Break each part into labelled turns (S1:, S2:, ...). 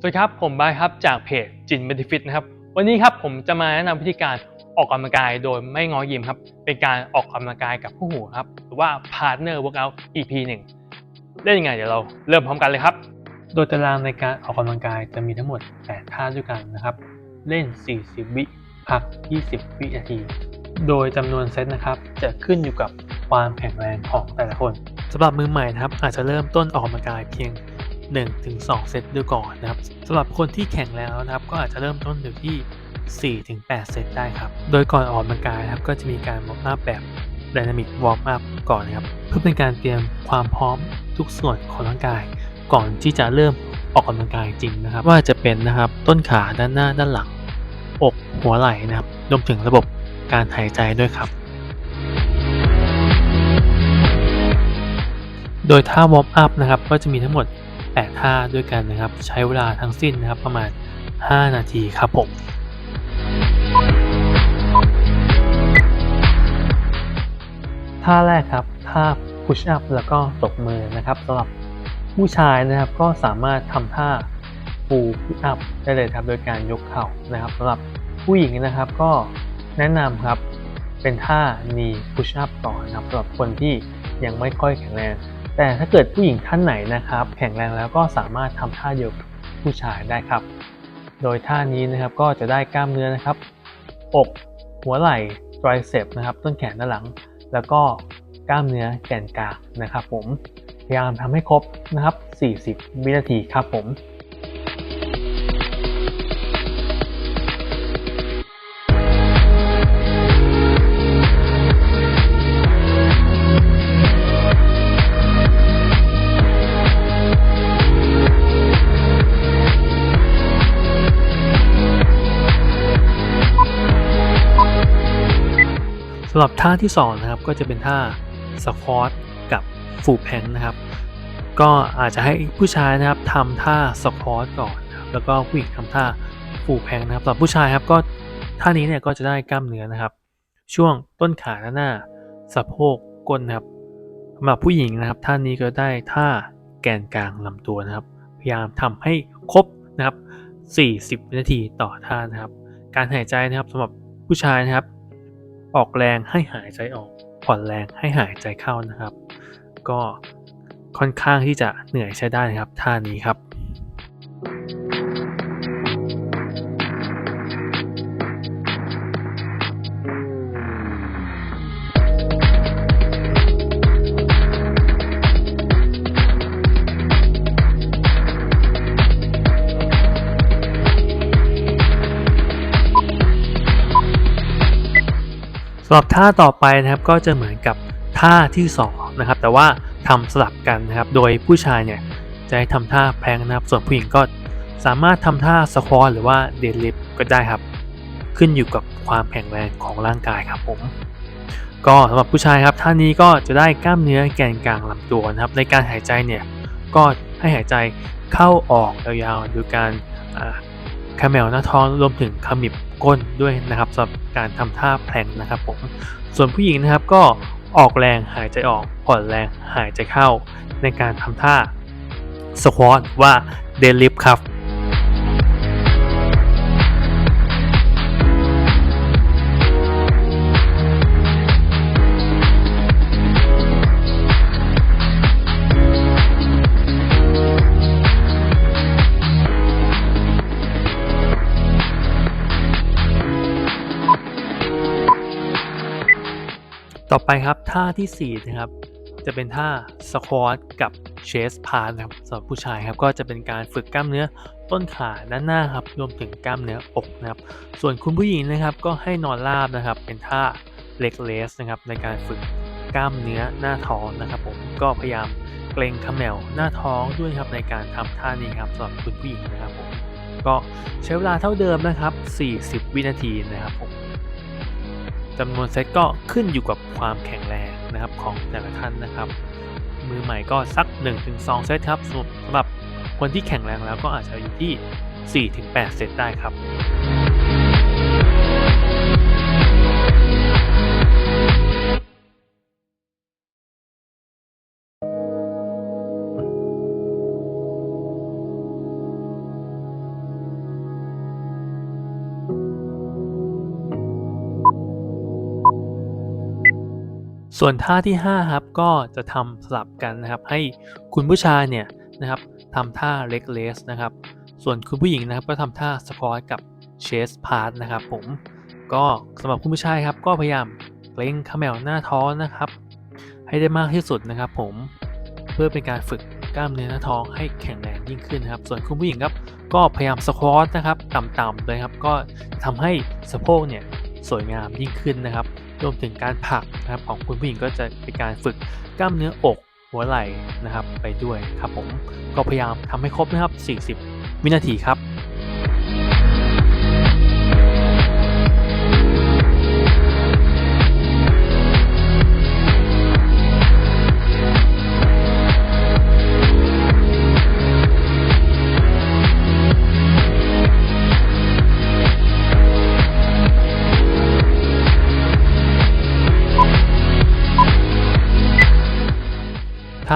S1: สวัสดีครับ ผมบายครับจากเพจจินเบนฟิตนะครับ วันนี้ครับผมจะมาแนะนำวิธีการออกกำลังกายโดยไม่ง้อยิมครับ เป็นการออกกำลังกายกับผู้หูครับ หรือว่า Partner Workout EP 1เล่นยังไงเดี๋ยวเราเริ่มพร้อมกันเลยครับ โดยตารางในการออกกำลังกายจะมีทั้งหมด 8 ท่าด้วยกันนะครับ เล่น 40 วิ พัก 20 วินาที โดยจำนวนเซตนะครับ จะขึ้นอยู่กับความแข็งแรงของแต่ละคนสำหรับมือใหม่นะครับ อาจจะเริ่มต้นออกกำลังกายเพียง 1-2 เซตดูก่อนนะครับสำหรับคนที่แข็งแล้วนะครับ ก็อาจจะเริ่มต้นอยู่ที่ 4-8 เซตได้ครับ โดยก่อนออกกำลังกายนะครับ ก็จะมีการวอร์มอัพแบบ Dynamic Warm Up ก่อนนะครับ เพื่อเป็นการเตรียมความพร้อมทุกส่วนของร่างกาย ก่อนที่จะเริ่มออกกำลังกายจริงนะครับ ว่าจะเป็นนะครับต้นขาด้านหน้าด้านหลัง อกหัวไหล่นะครับรวมถึงระบบการหายใจด้วยครับ โดยท่าวอร์มอัพนะครับก็จะมีทั้งหมด 8 ท่าด้วยกันนะครับ ใช้เวลาทั้งสิ้นนะครับประมาณ 5 นาทีครับผมท่าแรกครับท่า push up แล้วก็ตบมือนะครับสำหรับผู้ชายนะครับก็สามารถทำท่า full push up ได้เลยครับโดยการยกเข่านะครับสำหรับผู้หญิงนะครับก็แนะนำครับเป็นท่า knee push up ก่อนนะครับสำหรับคนที่ยังไม่ค่อยแข็งแรง แต่ถ้าเกิดผู้หญิงท่านไหนนะครับ แข็งแรงแล้วก็สามารถทำท่าเดียวกับผู้ชายได้ครับ โดยท่านี้นะครับก็จะได้กล้ามเนื้อนะครับ อก หัวไหล่ t r i c e p นะครับ ต้นแขนด้านหลัง แล้วก็กล้ามเนื้อแกนกลางนะครับ ผมพยายามทำให้ครบนะครับ 40 วินาทีครับผมำหรับท่าที่2นะครับก็จะเป็นท่าสควอตกับฟูลแพงนะครับ ก็อาจจะให้ผู้ชายนะครับทำท่าสควอตก่อนนะครับแล้วก็ผู้หญิงทำท่าฟูลแพงนะครับสำหรับผู้ชายครับก็ท่านี้เนี่ยก็จะได้กล้ามเนื้อนะครับ ช่วงต้นขาด้าหน้าสะโพกก้นนะครับสำหรับผู้หญิงนะครับท่านี้ก็ได้ท่าแกนกลางลำตัวนะครับ พยายามทำให้ครบนะครับ 40 วินาทีต่อท่านะครับ การหายใจนะครับสำหรับผู้ชายนะครับ ออกแรงให้หายใจออกผ่อนแรงให้หายใจเข้านะครับ ก็ค่อนข้างที่จะเหนื่อยใช้ได้นะครับท่านี้ครับ สำหรับท่าต่อไปนะครับก็จะเหมือนกับท่าที่2นะครับแต่ว่าทำสลับกันนะครับโดยผู้ชายเนี่ยจะให้ทำท่าแพลงนะครับส่วนผู้หญิงก็สามารถทำท่าสควอตหรือว่าเดดลิฟก็ได้ครับ ขึ้นอยู่กับความแข็งแรงของร่างกายครับผมก็สำหรับผู้ชายครับท่านี้ก็จะได้กล้ามเนื้อแกนกลางลำตัวนะครับ ในการหายใจเนี่ยก็ให้หายใจเข้าออกยาวๆโดยการ อ่าคาเมลหน้าท้องรวมถึงขมิบก้นด้วยนะครับสำหรับการทำท่าแพลงนะครับผมส่วนผู้หญิงนะครับก็ออกแรงหายใจออกผ่อนแรงหายใจเข้า ในการทำท่าสควอตว่าเดลิฟครับ ต่อไปครับท่าทีสี่ 4 นะครับ จะเป็นท่าสควอตกับเชสพาร์นะครับสำหรับผู้ชายครับก็จะเป็นการฝึกกล้ามเนื้อต้นขาด้านหน้าครับรวมถึงกล้ามเนื้ออกนะครับส่วนคุณผู้หญิงนะครับก็ให้นอนราบนะครับเป็นท่าเล็กเลสนะครับในการฝึกกล้ามเนื้อหน้าท้องนะครับผมก็พยายามเกรงขมแมวหน้าท้องด้วยครับในการทำท่านี้ครับสำหรับคุณผู้หญิงนะครับผมก็ใช้เวลาเท่าเดิมนะครับ 40 วินาทีนะครับผม จำนวนเซตก็ขึ้นอยู่กับความแข็งแรงนะครับของแต่ละท่านนะครับ มือใหม่ก็สัก 1-2 เซตครับสำหรับคนที่แข็งแรงแล้วก็อาจจะอยู่ที่ 4-8 เซตได้ครับ
S2: ส่วนท่าที่5ครับก็จะทำสลับกันนะครับ ให้คุณผู้ชายเนี่ยนะครับทำท่าเล็กเลสนะครับ ส่วนคุณผู้หญิงนะครับก็ทำท่าสควอตกับเชสพาร์ทนะครับผมก็สำหรับคุณผู้ชายครับก็พยายามเกรงขมวหน้าท้องนะครับ ให้ได้มากที่สุดนะครับ ผมเพื่อเป็นการฝึกกล้ามเนื้อหน้าท้องให้แข็งแรงยิ่งขึ้นนะครับ ส่วนคุณผู้หญิงครับก็พยายามสควอตนะครับ ต่ำๆเลยครับ ก็ทำให้สะโพกเนี่ยสวยงามยิ่งขึ้นนะครับ รวมถึงการผักนะครับของคุณผู้หญิงก็จะเป็นการฝึกกล้ามเนื้ออกหัวไหล่นะครับไปด้วยครับผมก็พยายามทำให้ครบนะครับ 40 วินาทีครับ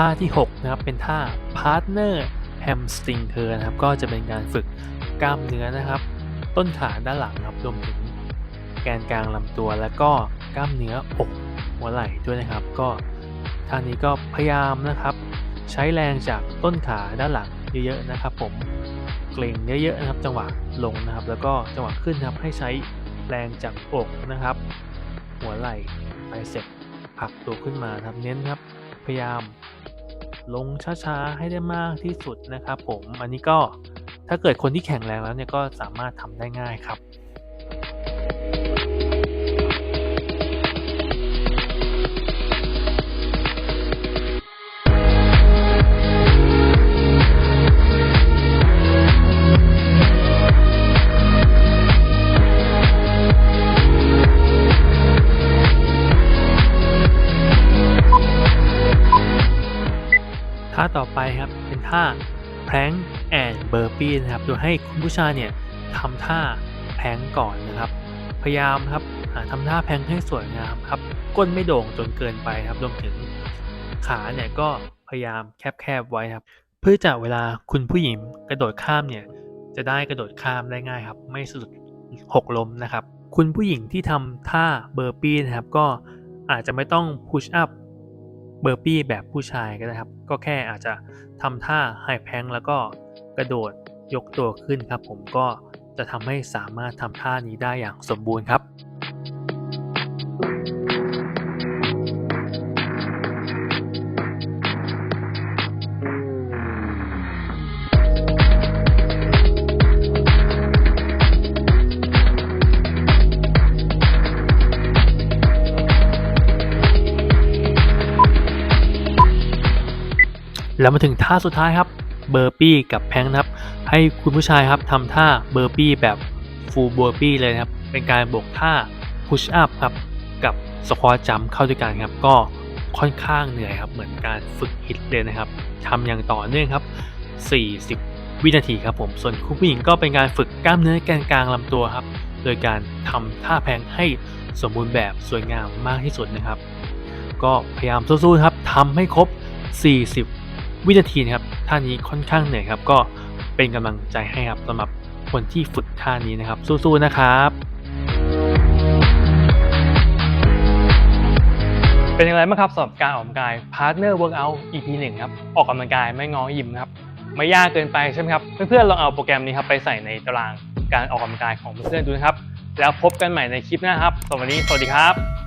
S2: าที่ 6 นะครับ เป็นท่า partner hamstring curl นะครับ ก็จะเป็นการฝึกกล้ามเนื้อนะครับ ต้นขาด้านหลังครับรวมถึงแกนกลางลำตัว แล้วก็กล้ามเนื้ออกหัวไหล่ด้วยนะครับ ก็ท่านี้ก็พยายามนะครับ ใช้แรงจากต้นขาด้านหลังเยอะๆนะครับผมเกร็งเยอะๆนะครับ จังหวะลงนะครับ แล้วก็จังหวะขึ้นนะครับให้ใช้แรงจากอกนะครับ หัวไหล่ไปเสร็จผลักตัวขึ้นมาครับเน้นครับพยายาม ลงช้าๆ ให้ได้มากที่สุดนะครับผม อันนี้ก็ถ้าเกิดคนที่แข็งแรงแล้วเนี่ยก็สามารถทำได้ง่ายครับาต่อไปครับเป็นท่า plank and burpee นะครับโดยให้คุณผู้ชายเนี่ยทำท่า plank ก่อนนะครับ พยายามครับอ่าทำท่า plank ให้สวยงามครับ ก้นไม่โด่งจนเกินไปครับรวมถึงขาเนี่ยก็พยายามแคบๆไว้ครับ เพื่อจะเวลาคุณผู้หญิงกระโดดข้ามเนี่ยจะได้กระโดดข้ามได้ง่ายครับ ไม่สะดุดหกล้มนะครับ คุณผู้หญิงที่ทำท่าเบอร์ปี้นะครับ ก็อาจจะไม่ต้อง push up เบอร์ปี้แบบผู้ชายก็ได้ครับ ก็แค่อาจจะทำท่าไฮแพงแล้วก็กระโดดยกตัวขึ้นครับ ผมก็จะทำให้สามารถทำท่านี้ได้อย่างสมบูรณ์ครับ แล้วมาถึงท่าสุดท้ายครับเบอร์ปี้กับแพงนะครับ ให้คุณผู้ชายครับทำท่าเบอร์ปี้แบบฟูลเบอร์ปี้เลยนะครับ เป็นการบวกท่าพุชอัพครับกับสควอตจัมเข้าด้วยกันครับก็ค่อนข้างเหนื่อยครับ เหมือนการฝึกฮิตเลยนะครับทำอย่างต่อเนื่องครับ 40 วินาทีครับผม ส่วนคุณผู้หญิงก็เป็นการฝึกกล้ามเนื้อแกนกลางลำตัวครับ โดยการทำท่าแพงให้สมบูรณ์แบบสวยงามมากที่สุดนะครับ ก็พยายามสู้ๆครับทำให้ครบ 40 วินาทีนะครับท่านี้ค่อนข้างเหนื่อยครับ ก็เป็นกำลังใจให้ครับสำหรับคนที่ฝึกท่านี้นะครับ สู้ๆนะครับ
S1: เป็นอย่างไรบ้างครับสำหรับการออกกำลังกาย Partner Workout EP 1ครับออกกำลังกายไม่ง้อยิมครับไม่ยากเกินไปใช่ไหมครับเพื่อนๆลองเอาโปรแกรมนี้ครับไปใส่ในตารางการออกกำลังกายของเพื่อนๆดูนะครับ แล้วพบกันใหม่ในคลิปหน้าครับสวัสดีสวัสดีครับ